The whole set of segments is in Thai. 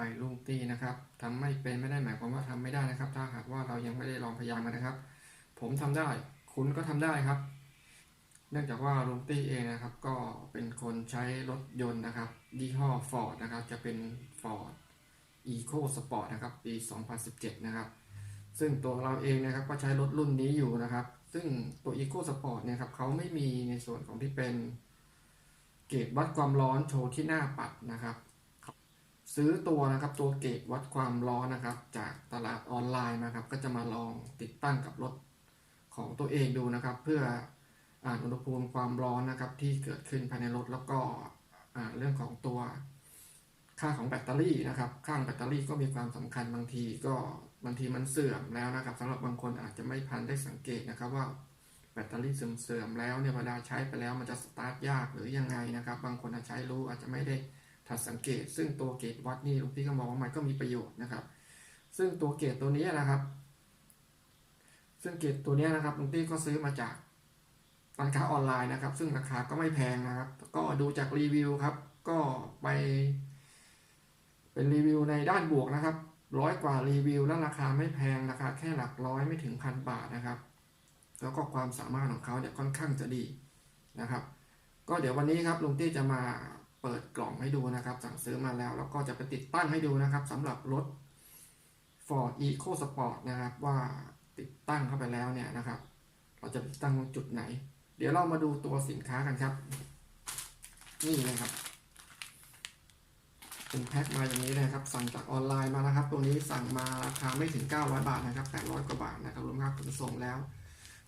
ใบลุงตี้นะครับทำไม่เป็นไม่ได้หมายความว่าทำไม่ได้นะครับ ถ้าหากว่าเรายังไม่ได้ลองพยายามกันนะครับ ผมทำได้ คุณก็ทำได้ครับ เนื่องจากว่าลุงตี้เองนะครับ ก็เป็นคนใช้รถยนต์นะครับยี่ห้อ Ford นะครับ จะเป็น Ford Eco Sport นะครับ ปี 2017 นะครับ ซึ่งตัวเราเองนะครับก็ใช้รถรุ่นนี้อยู่นะครับ ซึ่งตัว Eco Sport เนี่ยครับเขาไม่มีในส่วนของที่เป็นเกจวัดความร้อนโชว์ที่หน้าปัดนะครับ ซื้อตัวนะครับตัวเกจวัดความร้อนนะครับ จากตลาดออนไลน์นะครับ ก็จะมาลองติดตั้งกับรถของตัวเองดูนะครับ เพื่ออ่านอุณหภูมิความร้อนนะครับ ที่เกิดขึ้นภายในรถแล้วก็เรื่องของตัวค่าของแบตเตอรี่นะครับค่างแบตเตอรี่ก็มีความสำคัญบางทีก็บางทีมันเสื่อมแล้วนะครับสำหรับบางคนอาจจะไม่พันได้สังเกตนะครับว่าแบตเตอรี่เสื่อมๆแล้วเนี่ยเวลาใช้ไปแล้วมันจะสตาร์ทยากหรือยังไงนะครับ บางคนอาจใช้รู้อาจจะไม่ได้ ทัดสังเกต ซึ่งตัวเกจวัดนี่หลวงพี่ก็มองว่ามันก็มีประโยชน์นะครับ ซึ่งตัวเกจตัวนี้นะครับ ซึ่งเกจตัวนี้นะครับหลวงพี่ก็ซื้อมาจากร้านค้าออนไลน์นะครับ ซึ่งราคาก็ไม่แพงนะครับ ก็ดูจากรีวิวครับ ก็ไป เป็นรีวิวในด้านบวกนะครับร้อยกว่ารีวิวแล้วราคาไม่แพงราคาแค่หลักร้อยไม่ถึงพันบาทนะครับ แล้วก็ความสามารถของเขาเนี่ยค่อนข้างจะดีนะครับ ก็เดี๋ยววันนี้ครับลุงตี้จะมา เปิดกล่องให้ดูนะครับ สั่งซื้อมาแล้ว แล้วก็จะไปติดตั้งให้ดูนะครับสำหรับรถ Ford Eco Sport นะครับ ว่าติดตั้งเข้าไปแล้วเนี่ยนะครับ เราจะติดตั้งตรงจุดไหน เดี๋ยวเรามาดูตัวสินค้ากันครับ นี่นะครับเป็นแพ็คมาอย่างนี้เลยครับ สั่งจากออนไลน์มานะครับ ตัวนี้สั่งมาราคาไม่ถึง 900 บาทนะครับ800กว่าบาทนะครับรวมค่าขนส่งแล้ว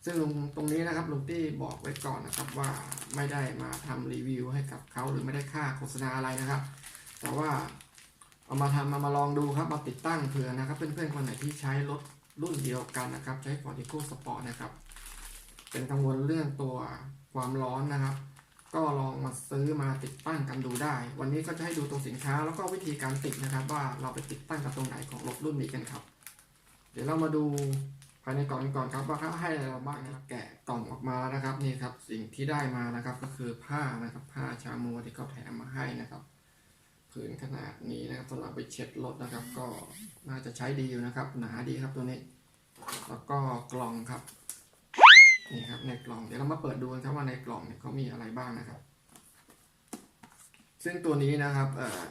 ซึ่งลุงตรงนี้นะครับลุงตี้บอกไว้ก่อนนะครับว่าไม่ได้มาทำรีวิวให้กับเขาหรือไม่ได้ค่าโฆษณาอะไรนะครับ แต่ว่าเอามาทำมามาลองดูครับมาติดตั้งเผื่อนะครับ เพื่อนๆคนไหนที่ใช้รถรุ่นเดียวกันนะครับ ใช้ Ford Eco Sport นะครับ เป็นกังวลเรื่องตัวความร้อนนะครับ ก็ลองมาซื้อมาติดตั้งกันดูได้ วันนี้ก็จะให้ดูตัวสินค้าแล้วก็วิธีการติดนะครับ ว่าเราไปติดตั้งกับตรงไหนของรถรุ่นนี้กันครับ เดี๋ยวเรามาดู ภายในกล่องกันก่อนครับว่าเขาให้อะไรเราบ้างนะครับแกะกล่องออกมานะครับนี่ครับสิ่งที่ได้มานะครับก็คือผ้านะครับผ้าชามัวที่เขาแถมมาให้นะครับผืนขนาดนี้นะครับสำหรับไปเช็ดรถนะครับ ก็น่าจะใช้ดีอยู่นะครับ หนาดีครับตัวนี้ แล้วก็กล่องครับนี่ครับในกล่องเดี๋ยวเรามาเปิดดูกันครับว่าในกล่องเนี่ยเขามีอะไรบ้างนะครับ ซึ่งตัวนี้นะครับเอ่อ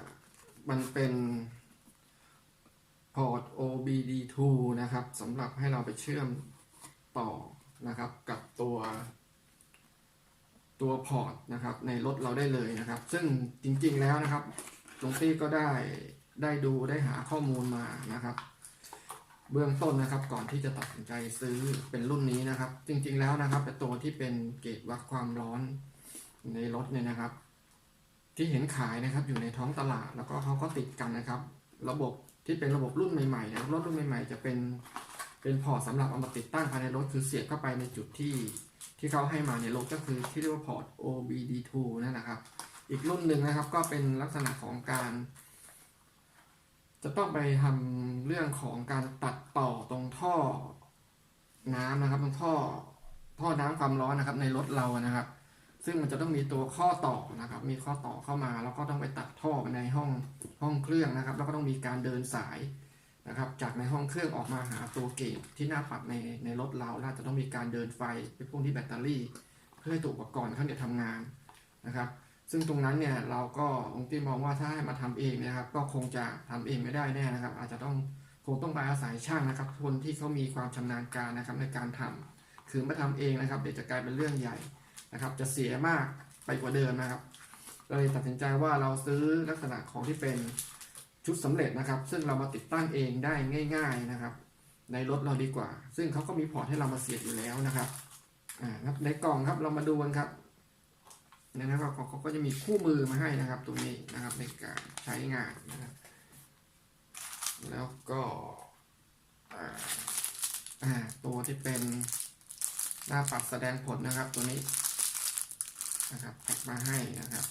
มันเป็น พอร์ต OBD2 นะครับสำหรับให้เราไปเชื่อมต่อนะครับกับตัวตัวพอร์ตนะครับในรถเราได้เลยนะครับ ซึ่งจริงๆแล้วนะครับหลวงตี้ก็ได้ได้ดูได้หาข้อมูลมานะครับ เบื้องต้นนะครับก่อนที่จะตัดสินใจซื้อเป็นรุ่นนี้นะครับ จริงๆแล้วนะครับเป็นตัวที่เป็นเกจวัดความร้อนในรถเนี่ยนะครับ ที่เห็นขายนะครับอยู่ในท้องตลาดแล้วก็เขาก็ติดกันนะครับ ระบบ ที่เป็นระบบรุ่นใหม่ๆนะครับรถรุ่นใหม่ ๆ จะเป็นเป็นพอร์ตสำหรับเอามาติดตั้งภายในรถคือเสียบเข้าไปในจุดที่ที่เขาให้มาในรถก็คือที่เรียกว่าพอร์ต OBD2 นั่นนะครับ อีกรุ่นหนึ่งนะครับก็เป็นลักษณะของการ จะต้องไปทำเรื่องของการตัดต่อตรงท่อน้ำนะครับ ตรงท่อท่อน้ำความร้อนนะครับ ในรถเรานะครับ ซึ่งมันจะต้องมีตัวข้อต่อนะครับ มีข้อต่อเข้ามา แล้วก็ต้องไปตัดท่อในห้องห้องเครื่องนะครับ แล้วก็ต้องมีการเดินสายนะครับ จากในห้องเครื่องออกมาหาตัวเกจที่หน้าปัดในในรถเราแล้วจะต้องมีการเดินไฟไปพ่วงที่แบตเตอรี่ เพื่อให้ตัวอุปกรณ์เขาเนี่ยทำงานนะครับ ซึ่งตรงนั้นเนี่ยเราก็องค์ที่มองว่าถ้าให้มาทำเองนะครับ ก็คงจะทำเองไม่ได้แน่นะครับ อาจจะต้องคงต้องไปอาศัยช่างนะครับ คนที่เขามีความชำนาญการนะครับในการทำคือม่ทำเองนะครับ เดี๋ยวจะกลายเป็นเรื่องใหญ่ นะครับจะเสียมากไปกว่าเดิมนะครับเราเลยตัดสินใจว่าเราซื้อลักษณะของที่เป็นชุดสำเร็จนะครับ ซึ่งเรามาติดตั้งเองได้ง่าย ๆนะครับ ในรถเราดีกว่า ซึ่งเขาก็มีพอร์ตให้เรามาเสียบอยู่แล้วนะครับอ่าในกล่องครับเรามาดูกันครับนะครับเขาเขาก็จะมีคู่มือมาให้นะครับ ตรงนี้นะครับในการใช้งานนะครับแล้วก็อ่าอ่าตัวที่เป็นหน้าปัดแสดงผลนะครับตัวนี้ นะครับแพ็กมาให้นะครับ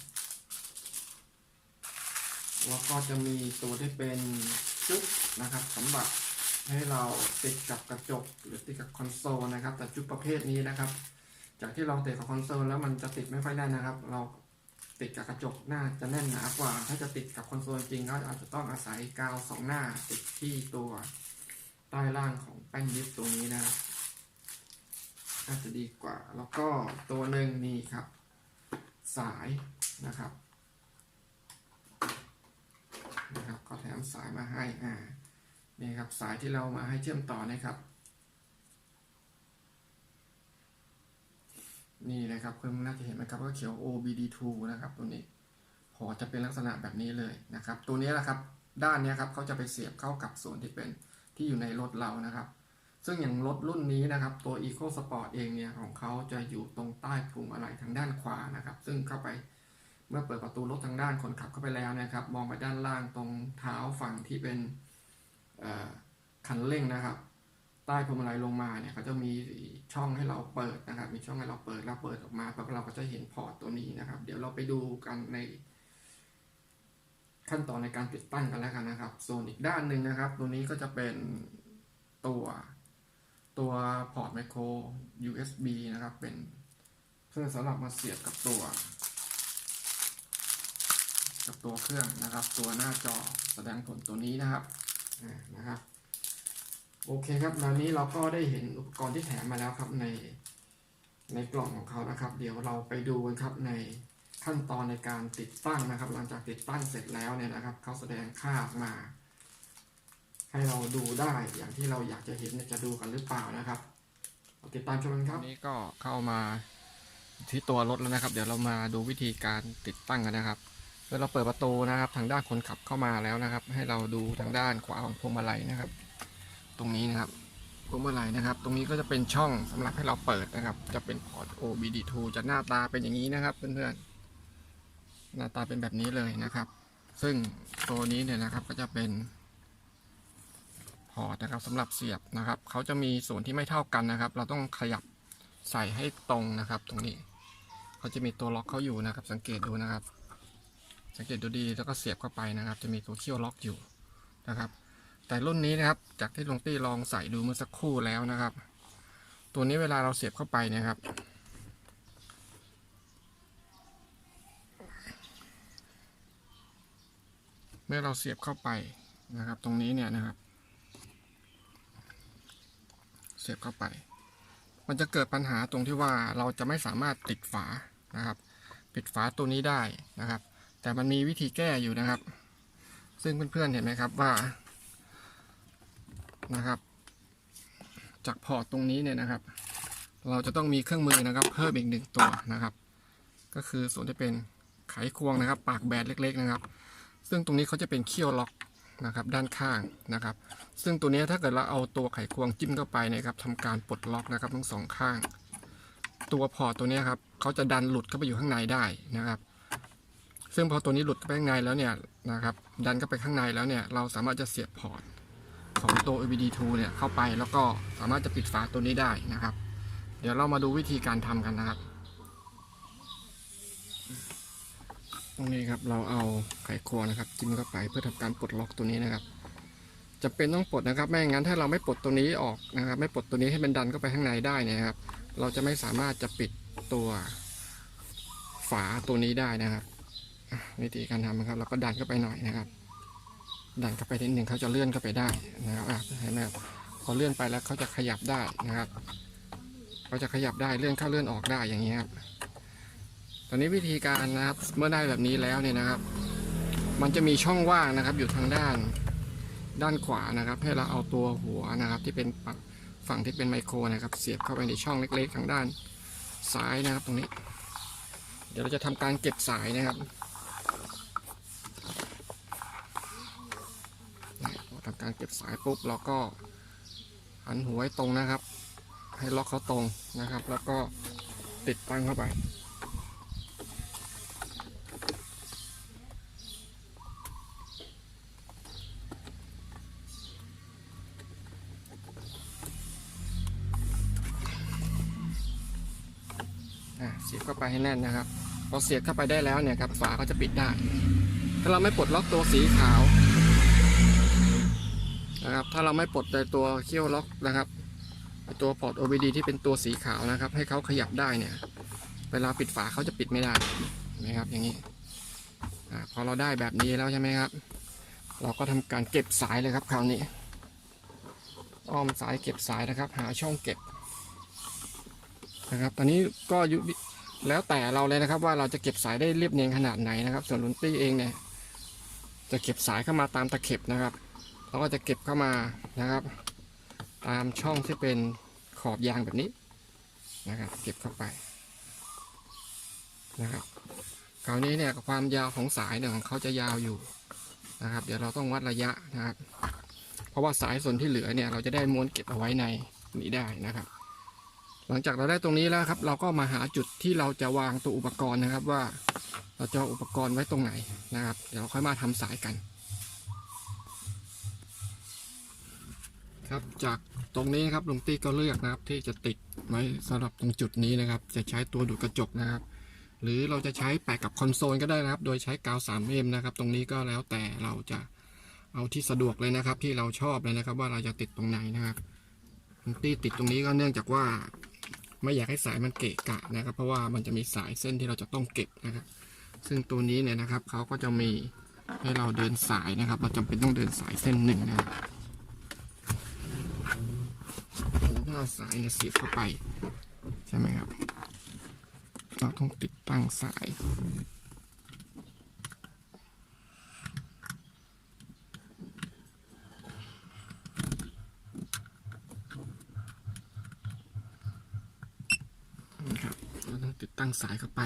แล้วก็จะมีตัวที่เป็นจุ๊บนะครับสำหรับให้เราติดกับกระจกหรือติดกับคอนโซลนะครับ แต่จุ๊บประเภทนี้นะครับ จากที่ลองติดกับคอนโซลแล้วมันจะติดไม่ค่อยได้นะครับ เราติดกับกระจกหน้าจะแน่นหนากว่า ถ้าจะติดกับคอนโซลจริงก็อาจจะต้องอาศัยกาวสองหน้าติดที่ตัวใต้ล่างของแป้นยึดตัวนี้นะครับน่าจะดีกว่า แล้วก็ตัวหนึ่งนี่ครับ สายนะครับนะครับก็แถมสายมาให้อ่านี่ครับสายที่เรามาให้เชื่อมต่อนะครับ นี่นะครับเพื่อนน่าจะเห็นไหมครับก็เขียว OBD2 นะครับตัวนี้พอจะเป็นลักษณะแบบนี้เลยนะครับ ตัวนี้แหละครับด้านนี้ครับเขาจะไปเสียบเข้ากับส่วนที่เป็นที่อยู่ในรถเรานะครับ ซึ่งอย่างรถรุ่นนี้นะครับ ตัว Eco Sport เองเนี่ยของเขาจะอยู่ตรงใต้พวงมาลัยทางด้านขวานะครับ ซึ่งเข้าไปเมื่อเปิดประตูรถทางด้านคนขับเข้าไปแล้วนะครับ มองไปด้านล่างตรงเท้าฝั่งที่เป็นคันเร่งนะครับ ใต้พวงมาลัยลงมาเนี่ยเขาจะมีช่องให้เราเปิดนะครับ มีช่องให้เราเปิดแล้วเปิดออกมาปั๊บเราก็จะเห็นพอร์ตตัวนี้นะครับ เดี๋ยวเราไปดูกันในขั้นตอนในการติดตั้งกันแล้วกันนะครับ ส่วนอีกด้านหนึ่งนะครับ ตัวนี้ก็จะเป็นตัว ตัวพอร์ตไมโคร USB นะครับ เป็นเพื่อสำหรับมาเสียบกับตัว กับตัวเครื่องนะครับ ตัวหน้าจอแสดงผลตัวนี้นะครับนะครับ โอเคครับตอนนี้เราก็ได้เห็นอุปกรณ์ที่แถมมาแล้วครับในในกล่องของเขานะครับ เดี๋ยวเราไปดูกันครับในขั้นตอนในการติดตั้งนะครับ หลังจากติดตั้งเสร็จแล้วเนี่ยนะครับ เขาแสดงค่าออกมา ให้เราดูได้อย่างที่เราอยากจะเห็นจะดูกันหรือเปล่านะครับติดตามชมกันครับนี้ก็เข้ามาที่ตัวรถแล้วนะครับ เดี๋ยวเรามาดูวิธีการติดตั้งกันนะครับเมื่อเราเปิดประตูนะครับ ทางด้านคนขับเข้ามาแล้วนะครับ ให้เราดูทางด้านขวาของพวงมาลัยนะครับ ตรงนี้นะครับพวงมาลัยนะครับ ตรงนี้ก็จะเป็นช่องสำหรับให้เราเปิดนะครับ จะเป็นพอร์ต OBD2 จะหน้าตาเป็นอย่างนี้นะครับ เพื่อนๆหน้าตาเป็นแบบนี้เลยนะครับ ซึ่งตัวนี้เนี่ยนะครับก็จะเป็น พอร์ตนะครับสำหรับเสียบนะครับเขาจะมีส่วนที่ไม่เท่ากันนะครับ เราต้องขยับใส่ให้ตรงนะครับ ตรงนี้เขาจะมีตัวล็อกเขาอยู่นะครับ สังเกตดูนะครับ สังเกตดูดีแล้วก็เสียบเข้าไปนะครับ จะมีตัวเขี้ยวล็อกอยู่นะครับ แต่รุ่นนี้นะครับจากที่ลุงตี้ลองใส่ดูเมื่อสักครู่แล้วนะครับ ตัวนี้เวลาเราเสียบเข้าไปเนะครับเมื่อเราเสียบเข้าไปนะครับ ตรงนี้เนี่ยนะครับ เสียบเข้าไป มันจะเกิดปัญหาตรงที่ว่าเราจะไม่สามารถติดฝานะครับ ปิดฝาตัวนี้ได้นะครับ แต่มันมีวิธีแก้อยู่นะครับ ซึ่งเพื่อนๆเห็นไหมครับว่านะครับ จากพอร์ตตรงนี้เนี่ยนะครับ เราจะต้องมีเครื่องมือนะครับ เพิ่มอีกหนึ่งตัวนะครับ ก็คือส่วนที่เป็นไขควงนะครับ ปากแบนเล็ก ๆ นะครับ ซึ่งตรงนี้เขาจะเป็นเขี้ยวล็อก นะครับด้านข้างนะครับ ซึ่งตัวนี้ถ้าเกิดเราเอาตัวไขควงจิ้มเข้าไปนะครับทำการปลดล็อกนะครับทั้งสองข้าง ตัวพอตัวนี้ครับเขาจะดันหลุดเข้าไปอยู่ข้างในได้นะครับ ซึ่งพอตัวนี้หลุดเข้าไปข้างในแล้วเนี่ยนะครับดันเข้าไปข้างในแล้วเนี่ยเราสามารถจะเสียบพอร์ตของตัว OBD2 เนี่ยเข้าไปแล้วก็สามารถจะปิดฝาตัวนี้ได้นะครับ เดี๋ยวเรามาดูวิธีการทำกันนะครับ รงนี้ครับเราเอาไขควงนะครับจิ้มเข้าไปเพื่อทำการปลดล็อกตัวนี้นะครับจะเป็นต้องปลดนะครับไม่งั้นถ้าเราไม่ปลดตัวนี้ออกนะครับ ไม่ปลดตัวนี้ให้มันดันเข้าไปข้างในได้นะครับ เราจะไม่สามารถจะปิดตัวฝาตัวนี้ได้นะครับวิธีการทำนะครับ เราก็ดันเข้าไปหน่อยนะครับ ดันเข้าไปนิดหนึ่งเขาจะเลื่อนเข้าไปได้นะครับเห็นไหมครับพอเลื่อนไปแล้วเขาจะขยับได้นะครับเขาจะขยับได้เลื่อนเข้าเลื่อนออกได้อย่างนี้ครับ ตอนนี้วิธีการนะครับเมื่อได้แบบนี้แล้วเนี่ยนะครับ มันจะมีช่องว่างนะครับ อยู่ทางด้านด้านขวานะครับ ให้เราเอาตัวหัวนะครับ ที่เป็นฝั่งฝั่งที่เป็นไมโครนะครับ เสียบเข้าไปในช่องเล็กๆ ทางด้านซ้ายนะครับ ตรงนี้ เดี๋ยวเราจะทำการเก็บสายนะครับพอทำการเก็บสายปุ๊บเราก็หันหัวให้ตรงนะครับ ให้ล็อกเขาตรงนะครับ แล้วก็ติดตั้งเข้าไป เสียบเข้าไปให้แน่นนะครับพอเสียบเข้าไปได้แล้วเนี่ยครับฝาก็จะปิดได้ ถ้าเราไม่ปลดล็อกตัวสีขาวนะครับถ้าเราไม่ปลดในตัวเขี้ยวล็อกนะครับตัวพอร์ต OBD ที่เป็นตัวสีขาวนะครับ ให้เขาขยับได้เนี่ยเวลาปิดฝาเขาจะปิดไม่ได้เห็นไหมครับอย่างนี้อพอเราได้แบบนี้แล้วใช่ไหมครับ เราก็ทำการเก็บสายเลยครับคราวนี้ อ้อมสายเก็บสายนะครับ หาช่องเก็บนะครับ ตอนนี้ก็ยุ แล้วแต่เราเลยนะครับว่าเราจะเก็บสายได้เรียบเนียนขนาดไหนนะครับ ส่วนลุนตี้เองเนี่ยจะเก็บสายเข้ามาตามตะเข็บนะครับเราก็จะเก็บเข้ามานะครับ ตามช่องที่เป็นขอบยางแบบนี้นะครับ เก็บเข้าไปนะครับคราวนี้เนี่ยความยาวของสายเนี่ยของเขาจะยาวอยู่นะครับ เดี๋ยวเราต้องวัดระยะนะครับ เพราะว่าสายส่วนที่เหลือเนี่ยเราจะได้ม้วนเก็บเอาไว้ในนี้ได้นะครับ หลังจากเราได้ตรงนี้แล้วครับ เราก็มาหาจุดที่เราจะวางตัวอุปกรณ์นะครับว่าเราจะอุปกรณ์ไว้ตรงไหนนะครับ เดี๋ยวเราค่อยมาทำสายกัน ครับจากตรงนี้ครับลุงตี้ก็เลือกนะครับ ที่จะติดไว้สำหรับตรงจุดนี้นะครับ จะใช้ตัวดูดกระจกนะครับ หรือเราจะใช้แปะกับคอนโซลก็ได้นะครับ โดยใช้กาว 3M นะครับ ตรงนี้ก็แล้วแต่เราจะเอาที่สะดวกเลยนะครับ ที่เราชอบเลยนะครับ ว่าเราจะติดตรงไหนนะครับลุงตี้ติดตรงนี้ก็เนื่องจากว่า ไม่อยากให้สายมันเกะกะนะครับ เพราะว่ามันจะมีสายเส้นที่เราจะต้องเก็บนะครับ ซึ่งตัวนี้เนี่ยนะครับเขาก็จะมีให้เราเดินสายนะครับ เราจำเป็นต้องเดินสายเส้นหนึ่งนะครับผมต้องเอาสายเนี่ยเสียบเข้าไป ใช่ไหมครับ เราต้องติดตั้งสาย นะครับเรา ตั้งสายเข้าไป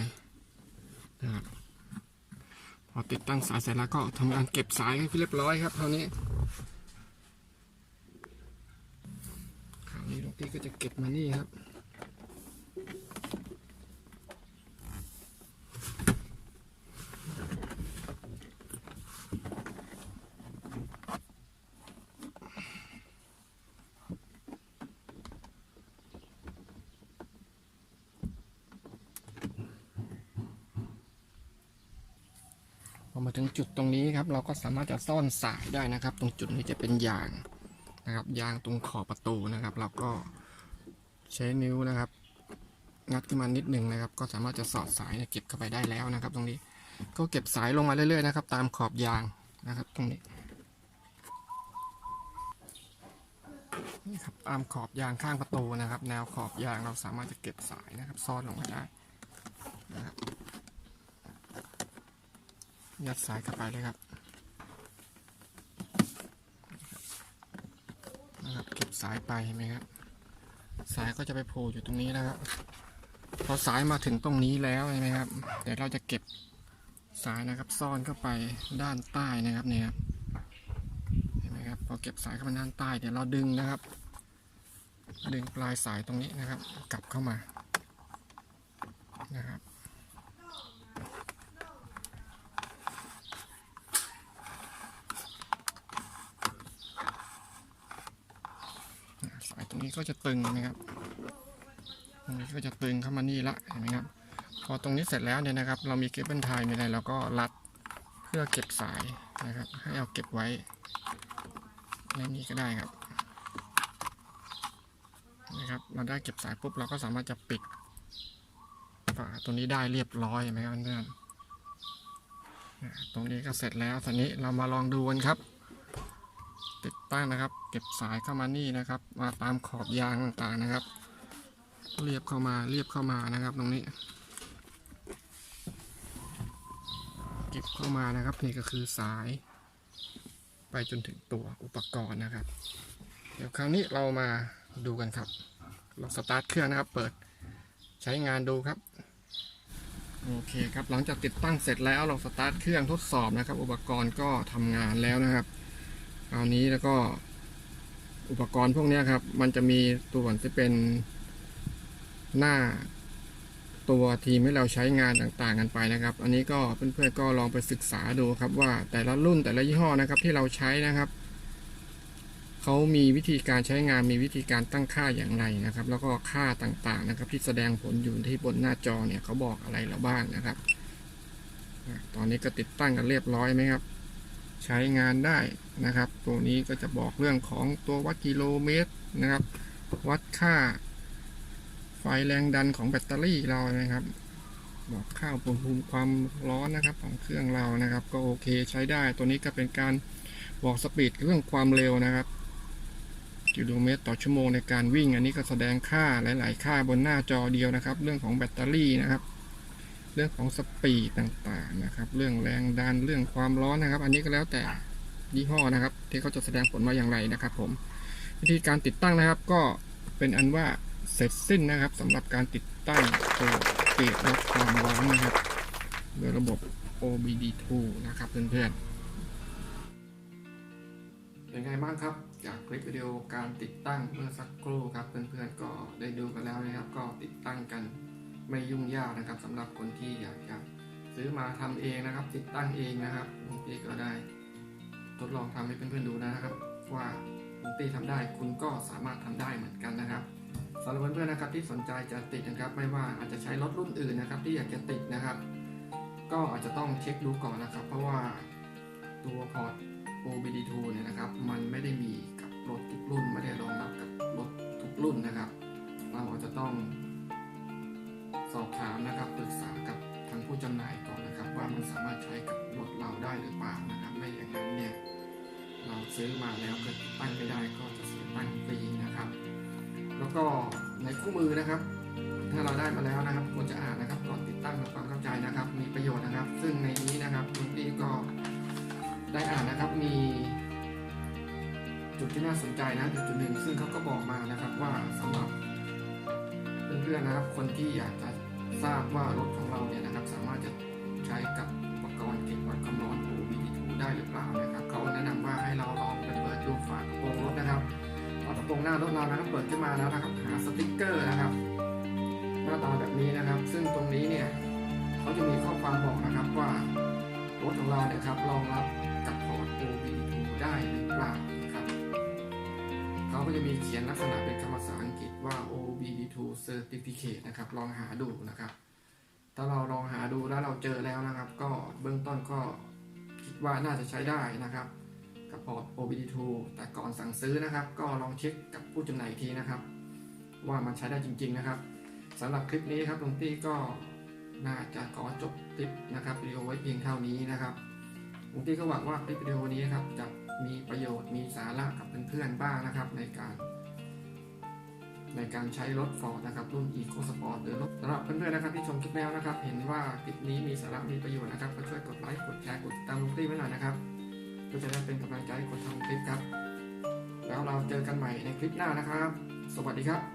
นะครับพอติดตั้งสายเสร็จแล้วก็ทำการเก็บสายให้เรียบร้อยครับคราวนี้คราวนี้ลวงพี่ก็จะเก็บมานี่ครับ พอมาถึงจุ ดตรงนี้ครับเราก็สามารถจะซ่อนสายได้นะครับ ตรงจุดนี้จะเป็นยางนะครับยางตรงขอบประตูนะครับ เราก็ใช้นิ้วนะครับ งัดขึ้นมานิดหนึ่งนะครับ ก็สามารถจะสอดสายเนี่ยเก็บเข้าไปได้แล้วนะครับ ตรงนี้ก็เก็บสายลงมาเรื่อยๆนะครับ ตามขอบยางนะครับ ตรงนี้นี่ครับตามขอบยางข้างประตูนะครับ แนวขอบยางเราสามารถจะเก็บสายนะครับ ซ่อนลงมาได้นะครับ ยัดสายเข้าไปเลยครับนะครับเก็บสายไปเห็นไหมครับ สายก็จะไปโผล่อยู่ตรงนี้แล้วครับพอสายมาถึงตรงนี้แล้วเห็นไหมครับเดี๋ยวเราจะเก็บสายนะครับ ซ่อนเข้าไปด้านใต้นะครับเนี่ยเห็นไหมครับพอเก็บสายเข้ามาด้านใต้เดี๋ยวเราดึงนะครับ ดึงปลายสายตรงนี้นะครับ กลับเข้ามานะครับ สายต รงนี้ก็จะตึงนะครับตรงนี้ก็จะตึงเข้ามานี่ละเห็นไหมครับ พอตรงนี้เสร็จแล้วเนี่ยนะครับ เรามีเคเบิลไทยมีอะไรเราก็รัดเพื่อเก็บสายนะครับ ให้เอาเก็บไว้ในนี้ก็ได้ครับนะครับ เราได้เก็บสายปุ๊บเราก็สามารถจะปิดฝาตัวนี้ได้เรียบร้อยเห็นไหมครับเพื่อนตรงนี้ก็เสร็จแล้วทีนี้เรามาลองดูกันครับ ตั้งนะครับ เก็บสายเข้ามานี่นะครับ มาตามขอบยางต่างๆนะครับ เรียบเข้ามาเรียบเข้ามานะครับ ตรงนี้ เก็บเข้ามานะครับนี่ก็คือสาย ไปจนถึงตัวอุปกรณ์นะครับ เดี๋ยวคราวนี้เรามาดูกันครับเราสตาร์ทเครื่องนะครับ เปิดใช้งานดูครับโอเคครับหลังจากติดตั้งเสร็จแล้วเราสตาร์ทเครื่องทดสอบนะครับ อุปกรณ์ก็ทำงานแล้วนะครับ ครานี้แล้วก็อุปกรณ์พวกนี้ครับ มันจะมีตัวที่เป็นหน้าตัวทีมให้เราใช้งานต่างๆกันไปนะครับ อันนี้ก็เพื่อนๆก็ลองไปศึกษาดูครับว่าแต่ละรุ่นแต่ละยี่ห้อนะครับที่เราใช้นะครับเขามีวิธีการใช้งานมีวิธีการตั้งค่าอย่างไรนะครับ แล้วก็ค่าต่างๆนะครับ ที่แสดงผลอยู่ที่บนหน้าจอเนี่ยเขาบอกอะไรเราบ้างนะครับ ตอนนี้ก็ติดตั้งกันเรียบร้อยไหมครับ ใช้งานได้นะครับ ตัวนี้ก็จะบอกเรื่องของตัววัดกิโลเมตรนะครับ วัดค่า ไฟแรงดันของแบตเตอรี่เรานะครับ บอกค่าอุณหภูมิความร้อนนะครับของเครื่องเรานะครับ ก็โอเคใช้ได้ ตัวนี้ก็เป็นการบอกสปีดเรื่องความเร็วนะครับกิโลเมตรต่อชั่วโมงในการวิ่ง อันนี้ก็แสดงค่าหลาย ๆ ค่าบนหน้าจอเดียวนะครับ เรื่องของแบตเตอรี่นะครับ เรื่องของสปีดต่างๆนะครับ เรื่องแรงดันเรื่องความร้อนนะครับ อันนี้ก็แล้วแต่ยี่ห้อนะครับ ที่เขาจะแสดงผลมาอย่างไรนะครับ ผม วิธีการติดตั้งนะครับ ก็เป็นอันว่าเสร็จสิ้นนะครับสำหรับการติดตั้งตัวเกจลดความร้อนนะครับ โดยระบบ OBD2 นะครับเพื่อนๆเป็นไงบ้างครับ จากคลิปวิดีโอการติดตั้งเมื่อสักครู่ครับเพื่อนๆก็ได้ดูกันแล้วนะครับ ก็ติดตั้งกัน ไม่ยุ่งยากนะครับสำหรับคนที่อยากจะซื้อมาทำเองนะครับ ติดตั้งเองนะครับบางทีก็ได้ ทดลองทำให้เพื่อนๆดูนะครับ ว่าคุณตีทำได้คุณก็สามารถทำได้เหมือนกันนะครับสำหรับเพื่อนๆนะครับที่สนใจจะติดนะครับ ไม่ว่าอาจจะใช้รถรุ่นอื่นนะครับ ที่อยากจะติดนะครับ ก็อาจจะต้องเช็คดูก่อนนะครับ เพราะว่าตัวพอร์ต OBD2 เนี่ยนะครับ มันไม่ได้มีกับรถทุกรุ่นไม่ได้รองรับกับรถทุกรุ่นนะครับ เราอาจจะต้อง สอบถามนะครับปรึกษากับทางผู้จำหน่ายก่อนนะครับ ว่ามันสามารถใช้กับรถเราได้หรือเปล่านะครับไม่อย่างนั้นเนี่ยเราซื้อมาแล้วเกิดตั้งไม่ได้ก็จะเสียตังค์ฟรีนะครับ แล้วก็ในคู่มือนะครับ ถ้าเราได้มาแล้วนะครับควรจะอ่านนะครับก่อนติดตั้งทำความเข้าใจนะครับ มีประโยชน์นะครับ ซึ่งในนี้นะครับลุงพี่ก็ได้อ่านนะครับมีจุดที่น่าสนใจนะจุดจุดหนึ่งซึ่งเขาก็บอกมานะครับว่าสำหรับเพื่อนๆนะครับ คนที่อยากจะ ทราบว่ารถของเราเนี่ยนะครับสามารถจะใช้กับอุปกรณ์เก็บวัดความร้อน OBD2 ได้หรือเปล่านะครับเขาแนะนำว่าให้เราลองไปเปิดดูฝากระโปรงรถนะครับฝากระโปรงหน้ารถเรานะครับเปิดขึ้นมาแล้วนะครับหาสติกเกอร์นะครับหน้าตาแบบนี้นะครับ ซึ่งตรงนี้เนี่ยเขาจะมีข้อความบอกนะครับว่ารถของเราเนี่ยครับรองรับกับพอร์ต OBD2 ได้หรือเปล่า ก็จะมีเขียนลักษณะเป็นคำภาษาอังกฤษว่า OBD2 Certificate นะครับ ลองหาดูนะครับ ถ้าเราลองหาดูแล้วเราเจอแล้วนะครับ ก็เบื้องต้นก็คิดว่าน่าจะใช้ได้นะครับกับพอร์ต OBD2 แต่ก่อนสั่งซื้อนะครับ ก็ลองเช็คกับผู้จำหน่ายอีกทีนะครับ ว่ามันใช้ได้จริง ๆนะครับสำหรับคลิปนี้ครับลุงตี้ก็น่าจะขอจบคลิปนะครับวิดีโอไว้เพียงเท่านี้นะครับลุงตี้ก็หวังว่าคลิปวิดีโอนี้ครับจะ มีประโยชน์มีสาระกับเพื่อนๆบ้างนะครับ ในการ ในการใช้รถฟอร์ดนะครับ รุ่น Eco Sport หรือรถสำหรับเพื่อนๆนะครับที่ชมคลิปแล้วนะครับ เห็นว่าคลิปนี้มีสาระมีประโยชน์นะครับก็ช่วยกดไลค์กดแชร์กดติดตามลุงตี้ไว้หน่อยนะครับเพื่อจะได้เป็นกำลังใจให้คนทำคลิปครับ แล้วเราเจอกันใหม่ในคลิปหน้านะครับ สวัสดีครับ